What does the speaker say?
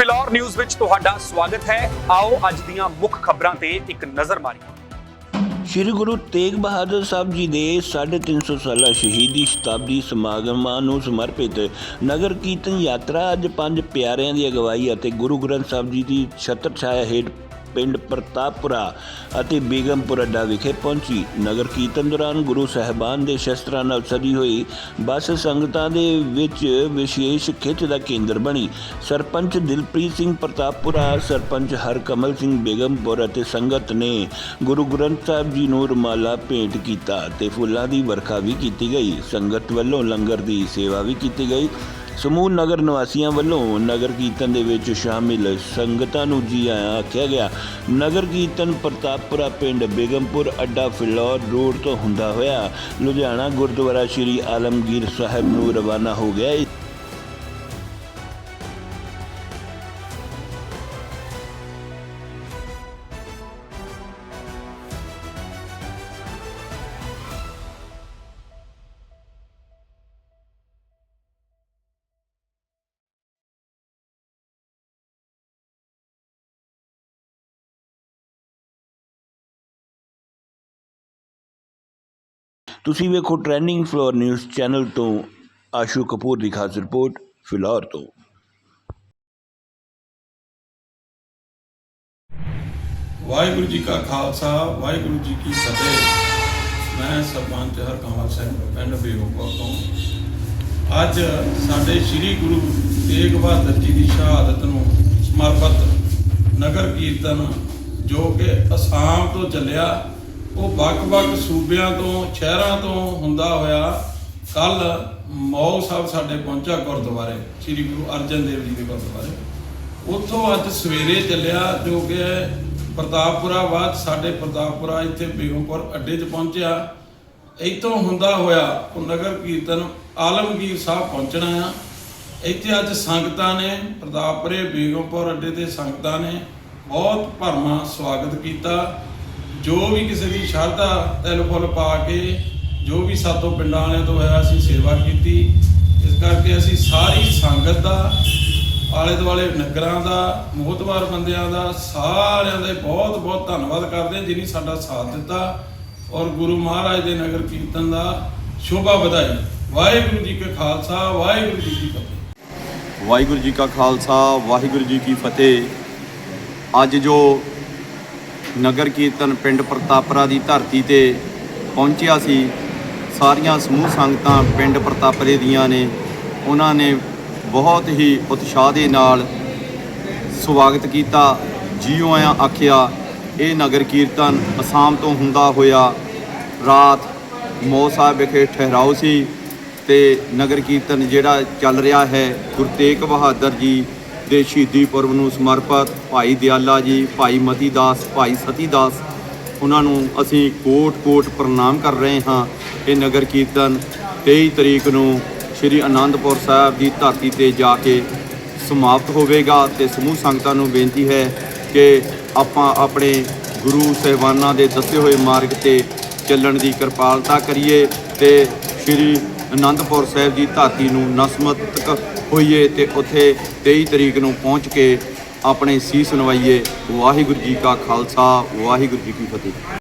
Phillaur news ਵਿੱਚ ਤੁਹਾਡਾ ਸਵਾਗਤ ਹੈ। ਆਓ ਅੱਜ ਦੀਆਂ ਮੁੱਖ ਖਬਰਾਂ ਤੇ ਇੱਕ ਨਜ਼ਰ ਮਾਰੀਏ। ਸ੍ਰੀ ਗੁਰੂ ਤੇਗ ਬਹਾਦਰ ਸਾਹਿਬ ਜੀ ਦੇ 350 ਸਾਲਾ ਸ਼ਹੀਦੀ ਸ਼ਤਾਬਦੀ ਸਮਾਗਮਾਂ ਨੂੰ ਸਮਰਪਿਤ ਨਗਰ ਕੀਰਤਨ ਯਾਤਰਾ ਅੱਜ ਪੰਜ ਪਿਆਰਿਆਂ ਦੀ ਅਗਵਾਈ ਅਤੇ ਗੁਰੂ ਗ੍ਰੰਥ ਸਾਹਿਬ ਜੀ ਦੀ ਛਤਰ ਛਾਇਆ ਹੇਠ ਪਿੰਡ ਪ੍ਰਤਾਪਪੁਰਾ ਅਤੇ ਬੇਗਮਪੁਰ ਅੱਡਾ ਵਿਖੇ ਪਹੁੰਚੀ। ਨਗਰ ਕੀਰਤਨ ਦੌਰਾਨ ਗੁਰੂ ਸਾਹਿਬਾਨ ਦੇ ਸ਼ਸਤਰਾਂ ਨਾਲ ਸਜੀ ਹੋਈ, ਬੱਸ ਸੰਗਤਾਂ ਦੇ ਵਿੱਚ ਵਿਸ਼ੇਸ਼ ਖਿੱਚ ਦਾ ਕੇਂਦਰ ਬਣੀ। ਸਰਪੰਚ ਦਿਲਪ੍ਰੀਤ ਸਿੰਘ ਪ੍ਰਤਾਪਪੁਰਾ, ਸਰਪੰਚ ਹਰਕਮਲ ਸਿੰਘ ਬੇਗਮਪੁਰ ਅਤੇ ਸੰਗਤ ਨੇ ਗੁਰੂ ਗ੍ਰੰਥ ਸਾਹਿਬ ਜੀ ਨੂੰ ਰੁਮਾਲਾ ਭੇਂਟ ਕੀਤਾ ਤੇ ਫੁੱਲਾਂ ਦੀ ਵਰਖਾ ਵੀ ਕੀਤੀ ਗਈ। ਸੰਗਤ ਵੱਲੋਂ ਲੰਗਰ ਦੀ ਸੇਵਾ ਵੀ ਕੀਤੀ ਗਈ। ਸਮੂਹ ਨਗਰ ਨਿਵਾਸੀਆਂ ਵੱਲੋਂ ਨਗਰ ਕੀਰਤਨ ਦੇ ਵਿੱਚ ਸ਼ਾਮਿਲ ਸੰਗਤਾਂ ਨੂੰ ਜੀ ਆਇਆਂ ਆਖਿਆ ਗਿਆ। ਨਗਰ ਕੀਰਤਨ ਪ੍ਰਤਾਪਪੁਰਾ ਪਿੰਡ ਬੇਗਮਪੁਰ ਅੱਡਾ ਫਿਲੌਰ ਰੋਡ ਤੋਂ ਹੁੰਦਾ ਹੋਇਆ। ਲੁਧਿਆਣਾ ਗੁਰਦੁਆਰਾ ਸ਼੍ਰੀ ਆਲਮਗੀਰ ਸਾਹਿਬ ਨੂੰ ਰਵਾਨਾ ਹੋ ਗਿਆ। ਤੁਸੀਂ ਵੇਖੋ ਟ੍ਰੈਂਡਿੰਗ ਫਲੋਰ ਨਿਊਜ਼ ਚੈਨਲ ਤੋਂ ਆਸ਼ੂ ਕਪੂਰ ਦੀ ਖਾਸ ਰਿਪੋਰਟ, ਫਿਲੌਰ ਤੋਂ। ਵਾਹਿਗੁਰੂ ਜੀ ਕਾ ਖਾਲਸਾ, ਵਾਹਿਗੁਰੂ ਜੀ ਕੀ ਫਤਿਹ। ਮੈਂ ਸਰਪੰਚ ਹਰਕਮਲ ਸਿੰਘ ਪਿੰਡ ਬੇਹੋਪੁਰ ਤੋਂ। ਅੱਜ ਸਾਡੇ ਸ੍ਰੀ ਗੁਰੂ ਤੇਗ ਬਹਾਦਰ ਜੀ ਦੀ ਸ਼ਹਾਦਤ ਨੂੰ ਸਮਰਪਿਤ ਨਗਰ ਕੀਰਤਨ ਜੋ ਕਿ ਅਸਾਮ ਤੋਂ ਚੱਲਿਆ ਉਹ ਵੱਖ-ਵੱਖ ਸੂਬਿਆਂ ਤੋਂ, ਸ਼ਹਿਰਾਂ ਤੋਂ ਹੁੰਦਾ ਹੋਇਆ ਕੱਲ ਮੌਲ ਸਾਹਿਬ ਸਾਡੇ ਪਹੁੰਚਾ ਗੁਰਦੁਆਰੇ, ਸ੍ਰੀ ਗੁਰੂ ਅਰਜਨ ਦੇਵ ਜੀ ਦੇ ਗੁਰਦੁਆਰੇ। ਉੱਥੋਂ ਅੱਜ ਸਵੇਰੇ ਚੱਲਿਆ, ਜੋ ਕਿ ਪ੍ਰਤਾਪਪੁਰਾ ਬਾਅਦ ਸਾਡੇ ਪ੍ਰਤਾਪਪੁਰਾ ਇੱਥੇ ਬੇਗਮਪੁਰ ਅੱਡੇ 'ਚ ਪਹੁੰਚਿਆ। ਇੱਥੋਂ ਹੁੰਦਾ ਹੋਇਆ ਉਹ ਨਗਰ ਕੀਰਤਨ ਆਲਮਗੀਰ ਸਾਹਿਬ ਪਹੁੰਚਣਾ ਆ। ਇੱਥੇ ਅੱਜ ਸੰਗਤਾਂ ਨੇ, ਪ੍ਰਤਾਪਪੁਰੇ ਬੇਗਮਪੁਰ ਅੱਡੇ ਤੇ ਸੰਗਤਾਂ ਨੇ ਬਹੁਤ ਭਰਮਾ ਸਵਾਗਤ ਕੀਤਾ। ਜੋ ਵੀ ਕਿਸੇ ਦੀ ਸ਼ਰਧਾ, ਤਿਲ ਫੁੱਲ ਪਾ ਕੇ ਜੋ ਵੀ ਸਾਤੋਂ ਪਿੰਡਾਂ ਵਾਲਿਆਂ ਤੋਂ ਹੋਇਆ, ਅਸੀਂ ਸੇਵਾ ਕੀਤੀ। ਇਸ ਕਰਕੇ ਅਸੀਂ ਸਾਰੀ ਸੰਗਤ ਦਾ, ਆਲੇ ਦੁਆਲੇ ਨਗਰਾਂ ਦਾ, ਮੋਹਤਵਾਰ ਬੰਦਿਆਂ ਦਾ, ਸਾਰਿਆਂ ਦਾ ਬਹੁਤ ਬਹੁਤ ਧੰਨਵਾਦ ਕਰਦੇ ਹਾਂ ਜਿਨੀ ਸਾਡਾ ਸਾਥ ਦਿੱਤਾ ਔਰ ਗੁਰੂ ਮਹਾਰਾਜ ਦੇ ਨਗਰ ਕੀਰਤਨ ਦਾ ਸ਼ੋਭਾ ਵਧਾਈ। ਵਾਹਿਗੁਰੂ ਜੀ ਕਾ ਖਾਲਸਾ, ਵਾਹਿਗੁਰੂ ਜੀ ਕੀ ਫਤਿਹ। ਵਾਹਿਗੁਰੂ ਜੀ ਕਾ ਖਾਲਸਾ, ਵਾਹਿਗੁਰੂ ਜੀ ਕੀ ਫਤਿਹ। ਅੱਜ ਜੋ ਨਗਰ ਕੀਰਤਨ ਪਿੰਡ ਪ੍ਰਤਾਪਰਾ ਦੀ ਧਰਤੀ ਤੇ ਪਹੁੰਚਿਆ ਸੀ। ਸਾਰੀਆਂ ਸਮੂਹ ਸੰਗਤਾਂ ਪਿੰਡ ਪ੍ਰਤਾਪਰੇ ਦੀਆਂ ਨੇ। ਉਹਨਾਂ ਨੇ ਬਹੁਤ ਹੀ ਉਤਸ਼ਾਹ ਦੇ ਨਾਲ ਸਵਾਗਤ ਕੀਤਾ। ਜੀਓ ਆਇਆਂ ਆਖਿਆ, ਇਹ ਨਗਰ ਕੀਰਤਨ ਅਸਾਮ ਤੋਂ ਹੁੰਦਾ ਹੋਇਆ ਰਾਤ ਮੋ ਸਾਹਿਬ ਵਿਖੇ ਠਹਿਰਾਓ ਸੀ ਤੇ ਨਗਰ ਕੀਰਤਨ ਜਿਹੜਾ ਚੱਲ ਰਿਹਾ ਹੈ, ਗੁਰੂ ਤੇਗ ਬਹਾਦਰ ਜੀ ਦੇ ਸ਼ਹੀਦੀ ਪੁਰਬ ਨੂੰ ਸਮਰਪਿਤ ਭਾਈ ਦਿਆਲਾ ਜੀ, ਭਾਈ ਮਤੀ ਦਾਸ, ਭਾਈ ਸਤੀ ਦਾਸ, ਉਹਨਾਂ ਨੂੰ ਅਸੀਂ ਕੋਟ-ਕੋਟ ਪ੍ਰਣਾਮ ਕਰ ਰਹੇ ਹਾਂ। ਇਹ ਨਗਰ ਕੀਰਤਨ 23 ਤਰੀਕ ਨੂੰ ਸ੍ਰੀ ਅਨੰਦਪੁਰ ਸਾਹਿਬ ਦੀ ਧਰਤੀ ਤੇ ਜਾ ਕੇ ਸਮਾਪਤ ਹੋਵੇਗਾ ਤੇ ਸਮੂਹ ਸੰਗਤਾਂ ਨੂੰ ਬੇਨਤੀ ਹੈ ਕਿ ਆਪਾਂ ਆਪਣੇ ਗੁਰੂ ਸਹਿਬਾਨਾਂ ਦੇ ਦੱਸੇ ਹੋਏ ਮਾਰਗ ਤੇ ਚੱਲਣ ਦੀ ਕਿਰਪਾਲਤਾ ਕਰੀਏ ਤੇ ਸ੍ਰੀ ਅਨੰਦਪੁਰ ਸਾਹਿਬ ਦੀ ਧਰਤੀ ਨੂੰ ਨਸਮਤਕ ਹੋਈਏ ਤੇ ਉੱਥੇ 23 ਤਰੀਕ ਨੂੰ ਪਹੁੰਚ ਕੇ ਆਪਣੇ ਸੀਸ ਨਵਾਈਏ। ਵਾਹਿਗੁਰੂ ਜੀ ਕਾ ਖਾਲਸਾ, ਵਾਹਿਗੁਰੂ ਜੀ ਕੀ ਫਤਿਹ।